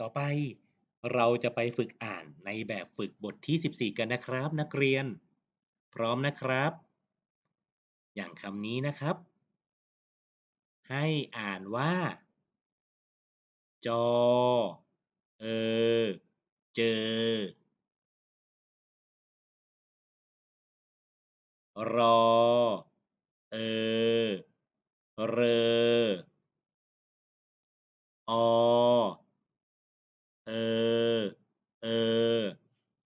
ต่อไปเราจะไปฝึกอ่านในแบบฝึกบทที่ 14 กันนะครับ นักเรียน พร้อมนะครับ อย่างคำนี้นะครับ ให้อ่านว่า จอ เออ เจอ รอ เออ เรออ เออ เออ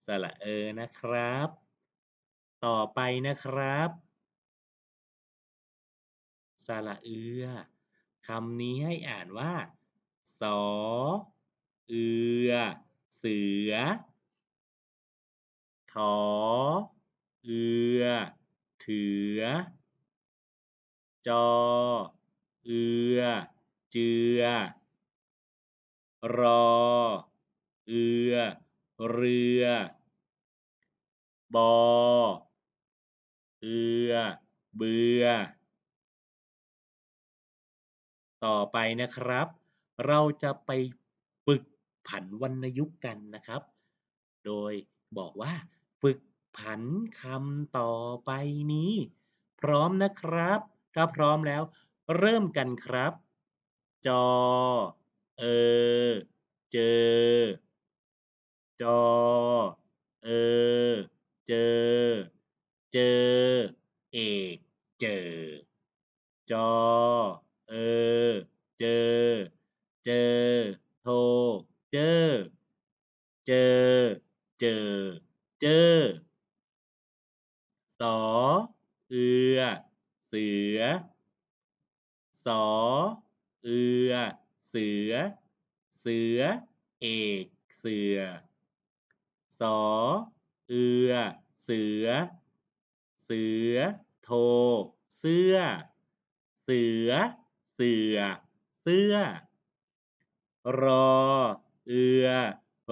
สระเออนะครับ ต่อไปนะครับ สระเอือคำนี้ให้อ่านว่า สอ เอือ เสือ ถอ เอือ เถือ จอ เอือ เจือ รอ เอือ เรือ บอ เอือ เบือ ต่อไปนะครับ เราจะไปฝึกผันวรรณยุกต์กันนะครับ โดยบอกว่าฝึกผันคำต่อไปนี้ พร้อมนะครับ ถ้าพร้อมแล้ว เริ่มกันครับ จอ เออเจอ จอเออเจอ เจอ เอกเจอ จอเออเจอ เจอ โท เจอ เจอ เจอ เจอ สอ เอือ เสือ สอ เอือ เสือ เสือ เอก เสือ สอ เอือ เสือ เสือ โท เสื้อ เสือ เสือ เสื้อ รอ เอือ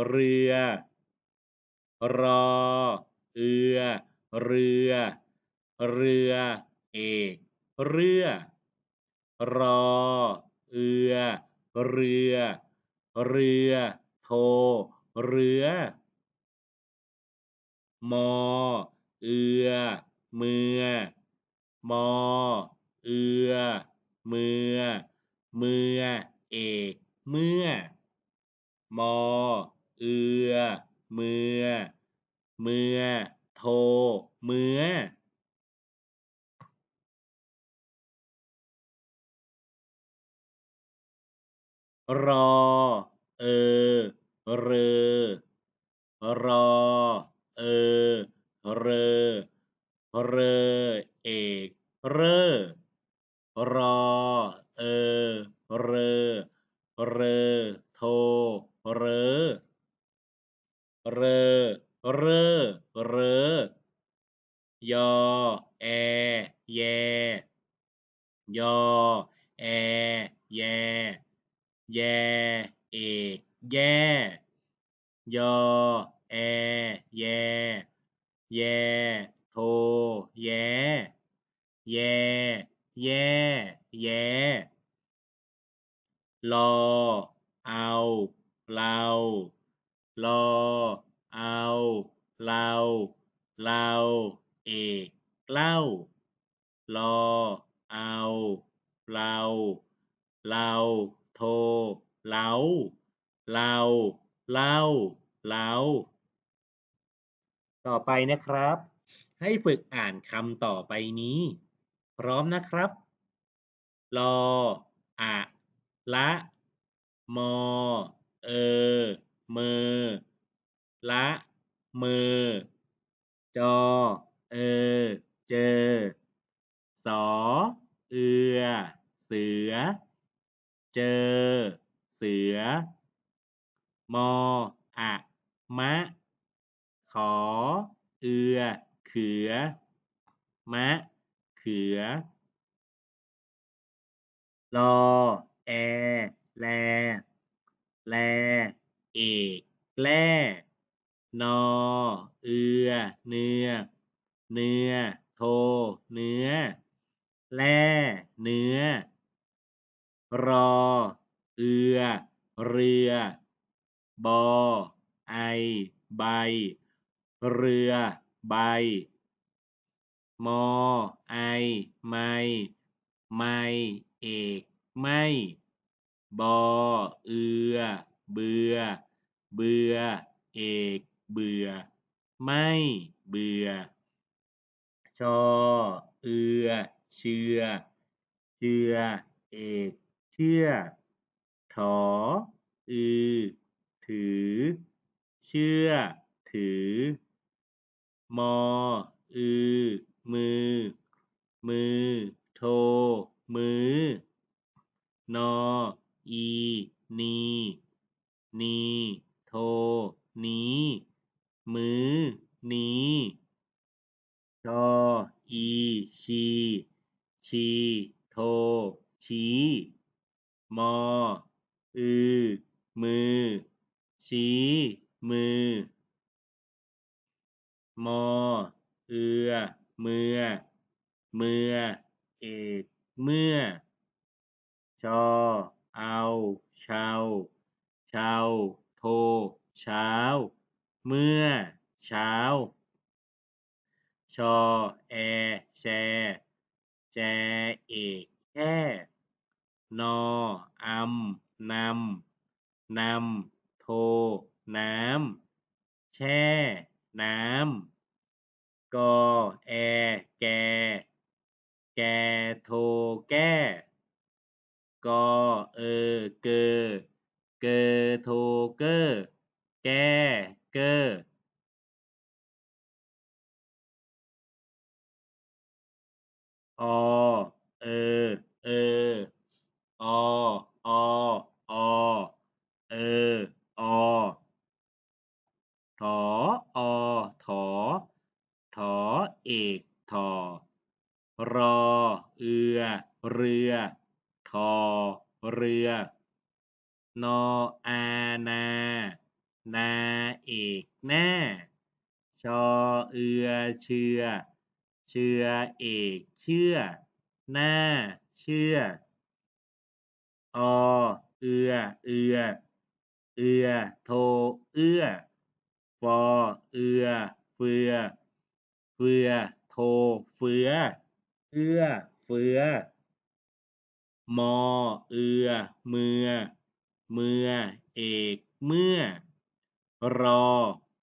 เรือ รอ เอือ เรือ เรือ เอก เรือ รอ เอือ เรือ เรือ โท เรือ มอ เอือ เมือ มอ เอือ เมือ เมือ เอก เมื่อ มอ เอือ เมือ เมือ โท เมื้อรอ เออ เรอ รอ เออ เรอ เรอ เอก เรอ รอ เออ เรอ เรอ โท เรอ เรอ เรอ เรอยอ แอ แย ยอ แอ แย แย เอก แย่ ยอ แอแยแยโทแย้แยแย่แย้ลอเอาเราลอ ต่อไปนะครับ ให้ฝึกอ่านคำต่อไปนี้ พร้อมนะครับลออะละมอเออเมอละเมอจอเออเจอสอเอือเสือ เจอ เสือ มออะมะ ขอ เอือ เขือ มะ เขือลอแอ แล แล เอกแล่นอ เอือ เนือเนือโท เนื้อ แล่เนื้อ รอ เอือ เรือ บอ ไอ ใบ เรือใบ มอ ไอ ไม ไม เอก ไม่ บอ เอือ เบือ เบือ เอก เบื่อไม่ เบื่อชอ เอือ เชือ เชือ เอก เชื่อ ถอ อือ ถือ เชื่อ ถือ มอ อือ มือ มือ โท มือนอ อี นี นี โท นี้ มือ นี้ชอ อี ชี ชี โท ชี้ มอ อือ มือ ชี้ มือ มอ เอือ เมือ เมือ เอก เมื่อ ชอ เอาเชาเชาโท เช้า เมื่อ เช้า ชอ แอ แช แจ เอก แค่ นออำนำนำโท น้ำ แช่ น้ำกอแอแกแกโทแก้กอเออ เกอ เกอ โท เก้อ แก้ เก้อ อ เออ เออ อ อ อ เออ อ ถอ อ ถอ ถอ เอก ถอ รอ เอือ เรือ ทอ เรือ นออานา นาเอกหน้า ชอเอือเชือ เชือเอกเชื่อ หน้า เชื่อ อเอือ เอือ เอือ โท เอื้อ ฟอ เอือ เฟือ เฟือ โท เฟื้อ เอื้อเฟื้อ มอ เอือ เมือ เมือ เอก เมื่อ รอ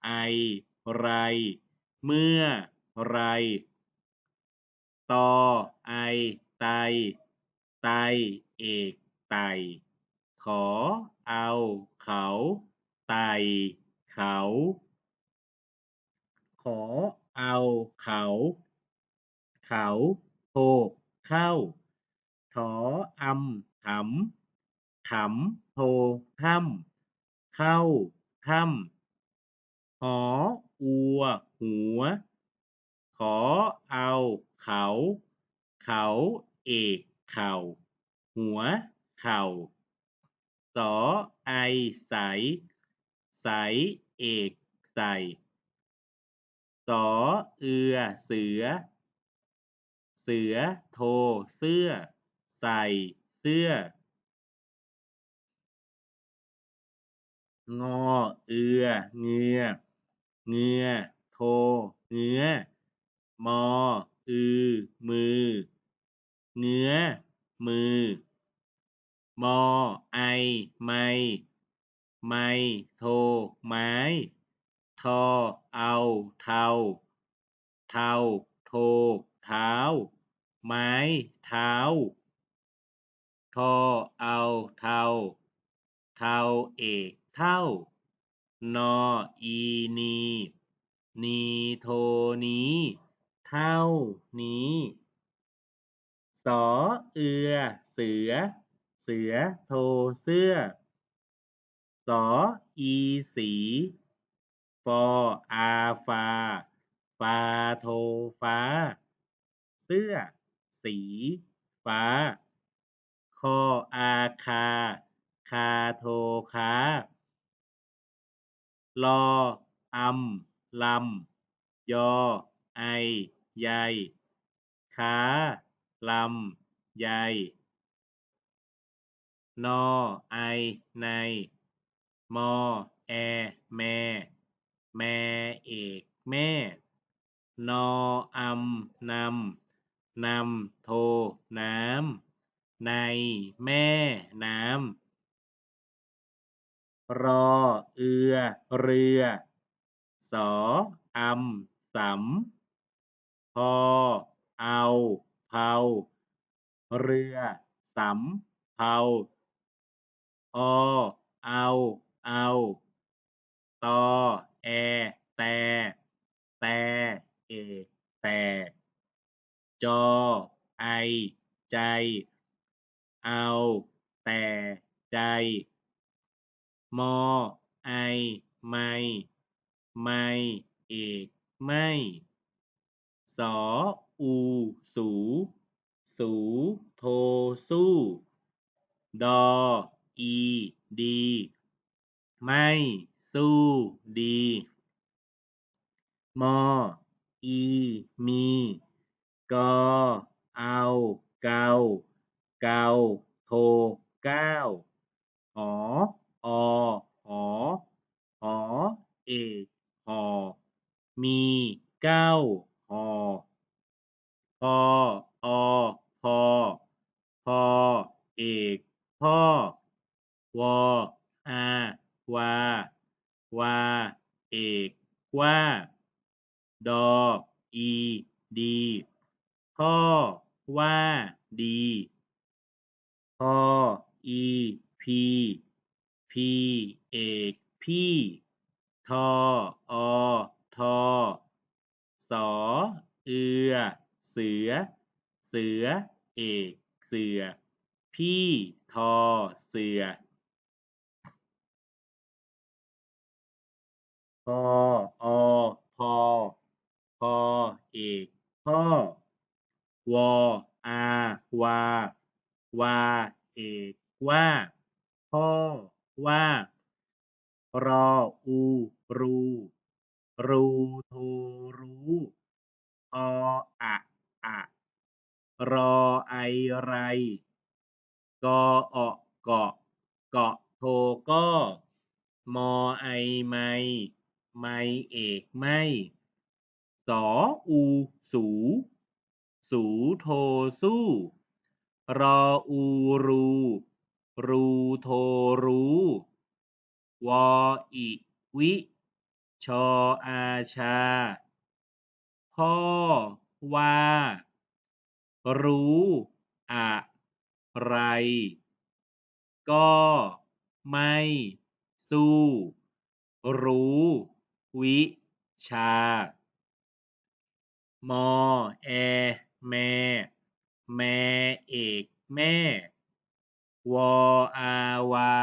ไอ ไร เมื่อ ไร ตอ ไอ ไต ไต เอก ไต ขอ เอา เขา ไต เขา ขอ เอา เขา เขา เข้า ถออำถำถำโทถ้ำเข้าถ้ำหออัว หัว ขอเอา เขา เขาเอกเข่า หัว เข่าสอไอใส ใสเอกใส่สอเอือเสือ เสือ โท เสื้อ ใส่ เสื้อ งอ เอือ เงือ เงือ โท เงื้อ มอ อือ มือ เงื้อ มือ มอ ไอ ไม ไม โท ไม้ ทอ เอา เทา เทาโทเท้า ไม้เท้า ทอเอาเทาเทาเอกเท่านออีนี นีโทนี้ เท่านี้สอเอือ เสือ เสือโทเสื้อสออีสีฟออาฟา ฟาโทฟ้า เสื้อ สีฟ้า คออาคา คาโทคาลออำลำยอ ไอ ใยค้าลำไยนอ ไอ ใน มอ แอ แมแมเอก แม่ นออำนำ นำโท น้ำ ใน แม่ น้ำ รอ เอือ เรือ สออำสำพอ เอาเผาเรือสำเภาอเอา เอาตอแอ แต่ แต่ เอ แต่ จอ ไอ ใจ เอา แต่ใจ มอ ไอ ไม่ ไม่เอกไม่ สอ อู สู สู โท สู้ ดอ อี ดี ไม่สู้ดี มอ อี มี กอเอาเกาเกาโทก้าหออหอหอเอกหอมีเก้าห่อพออพอพอเอกพ่อวออาวาวาเอกว่าดออีดี พ่อว่าดีพออีพีพีเอกพี่ทออทอสอเอือ เสือ เสือ เอก เสือ พี่ทอเสือพออพอพอเอกพ่อ วออาวาวาเอกว่า พ่อว่า รออูรูรูโทรู้ออะอะรอไอไร กอเอะเกาะเกาะโทก้อมอไอไมไมเอกไม่ สออูสู สูโทสู้ รออูรู รูโทรู้ วออิวิ ชออาชา พ่อว่า รู้อะไร ก็ไม่สู้ รู้ วิชามอแอ แม่ แม่เอกแม่ วออาวา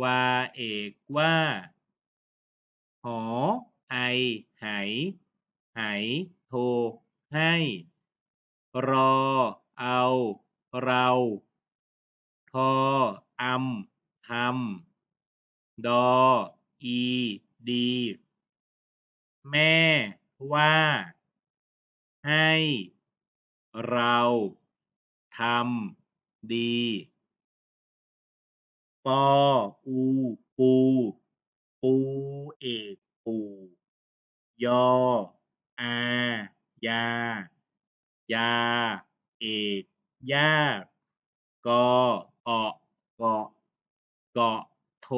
วาเอกว่า หอไอไหไหโทให้ รอเอาเราทออำทำดออีดี แม่ว่า ให้ เราทำดีปออูปู ปูเอกปู่ยออา ยา ยา เอกยากอเอาะเกาะเกาะโท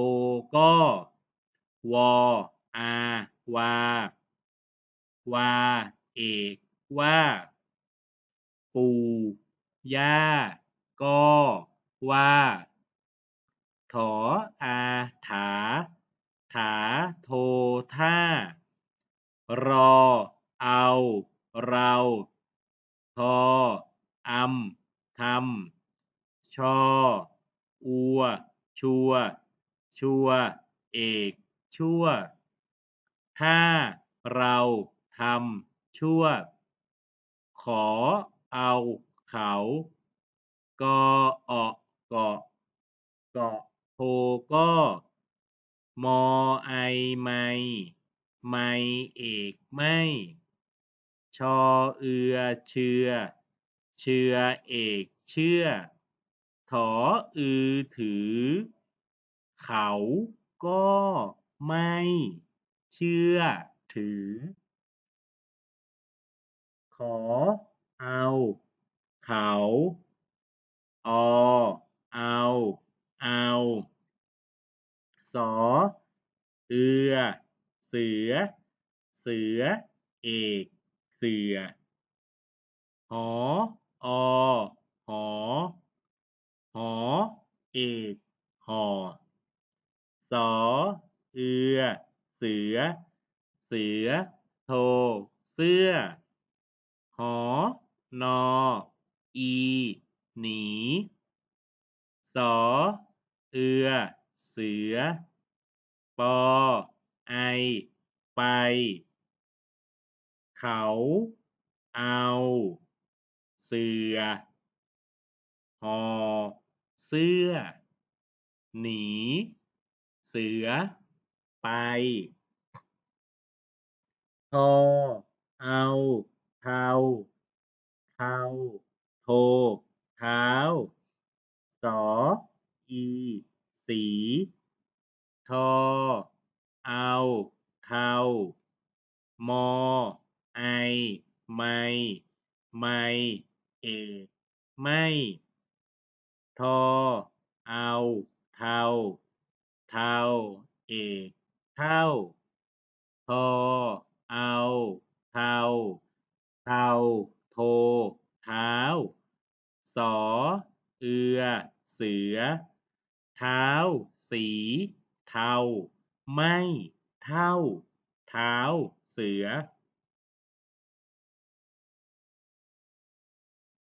ก้อวออา วา วา เอกว่า ปู่ย่าก็ว่า ถออาถา ถาโทท่า รอ เอา เรา ทออำทำชอ อัว ชัว ชัว เอก ชั่ว ถ้า เรา ทำ ชั่ว ขอ เอาเขากอเอาะเกาะเกาะโทก้อมอไอไมไม่เอกไม่ชอเอือเชือ เชือเอกเชื่อ ถออือถือ เขาก็ไม่เชื่อถือ ขอ เอาเขาอเอาเอาสอเอือ เสือ เสือ เอก เสือหออหอหอเอกหอสอเอือ เสือ เสือ โท เสื้อหอ นอ อี หนี สอ เอือ เสือ ปอ ไอ ไป เขา เอา เสือ หอ เสื้อ หนี เสือ ไปทอเอาเทา เทาโทเท้าสออีสีทอเอาเทามอไอไมไมเอกไม่ทอเอาเทาเทาเอกเท่าทอเอาเทาเทา โท เท้า สอ เอือ เสือ เท้า สี เทา ไม่ เท่า เท้า เสือ